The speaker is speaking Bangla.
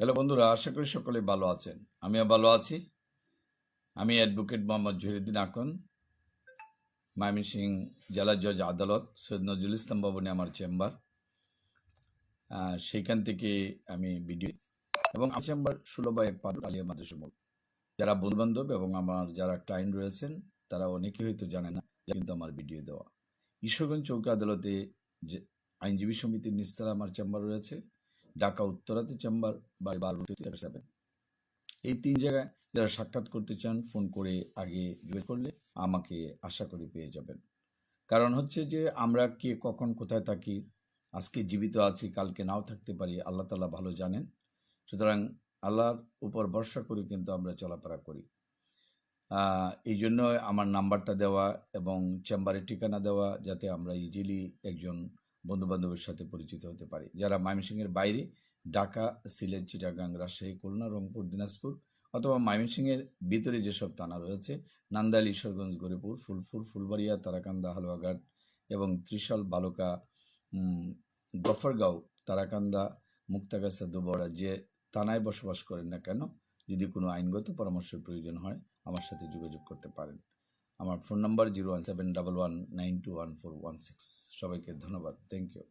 হ্যালো বন্ধুরা, আশা করি সকলে ভালো আছেন। আমিও ভালো আছি। আমি অ্যাডভোকেট মোহাম্মদ জহিরুদ্দিন আকন ময়মনসিং জেলা জজ আদালত, সৈয়দ নজরুল ইসলাম ভবনে আমার চেম্বার। সেইখান থেকে আমি ভিডিও এবং চেম্বার ষোলো বাই আলিয়া মাদ্রাসা মোড় যারা বন্ধুবান্ধব এবং আমার যারা ক্লায়েন্ট রয়েছেন, তারা অনেকে হয়তো জানে না কিন্তু আমার ভিডিও দেওয়া। ঈশ্বরগঞ্জ চৌকি আদালতে যে আইনজীবী সমিতির নিস্তারা আমার চেম্বার রয়েছে। ঢাকা উত্তরাতে চেম্বার বা বারোতে সেভেন এই তিন জায়গায় যারা সাক্ষাৎ করতে চান, ফোন করে আগে জিজ্ঞেস করলে আমাকে আশা করি পেয়ে যাবেন। কারণ হচ্ছে যে, আমরা কে, কখন, কোথায় থাকি, আজকে জীবিত আছি, কালকে নাও থাকতে পারি, আল্লাহ তালা ভালো জানেন। সুতরাং আল্লাহর উপর ভরসা করে কিন্তু আমরা চলাফেরা করি। এই জন্য আমার নাম্বারটা দেওয়া এবং চেম্বারের ঠিকানা দেওয়া যাতে আমরা ইজিলি একজন বন্ধু বান্ধবের সাথে পরিচিত হতে পারি। যারা ময়মনসিংহের বাইরে, ঢাকা, সিলেট, চিটাগাং, রাজশাহী, খুলনা, রংপুর, দিনাজপুর অথবা ময়মনসিংহের ভিতরে যেসব থানা রয়েছে, নান্দাইল, ঈশ্বরগঞ্জ, গরিপুর, ফুলপুর, ফুলবাড়িয়া, তারাকান্দা, হালুয়াঘাট এবং ত্রিশাল, বালুকা গফরগাঁও, তারাকান্দা, মুক্তাগাছা, দুবড়া যে থানায় বসবাস করেন না কেন, যদি কোনো আইনগত পরামর্শের প্রয়োজন হয়, আমার সাথে যোগাযোগ করতে পারেন। আমার phone number zero one seven double one nine two one four one six সবাইকে ধন্যবাদ। Thank you